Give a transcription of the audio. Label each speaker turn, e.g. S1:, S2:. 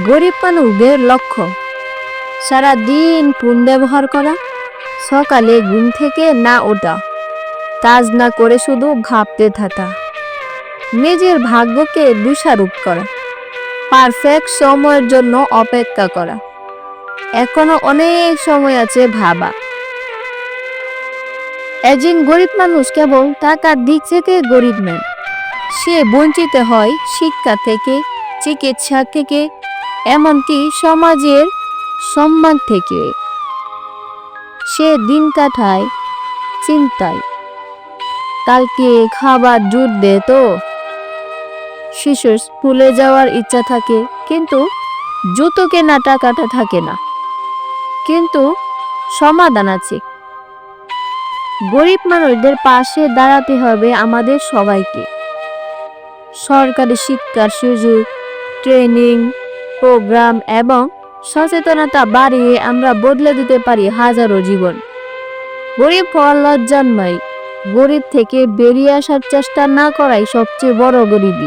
S1: গরিব মানুষদের লক্ষ্য। সারা দিন ফোন ব্যবহার করা, সকালে ঘুম থেকে না ওঠা, কাজ না করে শুধু ভাবতে থাকা, নিজের ভাগ্যকে দোষারোপ করা পারফেক্ট সময়ের জন্য অপেক্ষা করা। এখনও অনেক সময় আছে ভাবা। একজন গরিব মানুষ কেবল টাকার দিক থেকে গরিব নয়, সে বঞ্চিত হয় শিক্ষা থেকে, চিকিৎসা থেকে এমনকি সমাজের সম্মান থেকে। সে দিন কাটায় চিন্তায়। কালকে খাবার জুট জুটবে তো। শিশুর স্কুলে যাওয়ার ইচ্ছা থাকে, কিন্তু জুতো কেনা টাকাটা থাকে না। কিন্তু সমাধান আছে। গরিব মানুষদের পাশে দাঁড়াতে হবে আমাদের সবাইকে। সরকারি শিক্ষার সুযোগ, ট্রেনিং প্রোগ্রাম এবং সচেতনতা বাড়িয়ে আমরা বদলে দিতে পারি হাজারো জীবন। গরিব হওয়ার লজ্জান্মাই গরিব থেকে বেরিয়ে আসার চেষ্টা না করাই সবচেয়ে বড় গরিবী।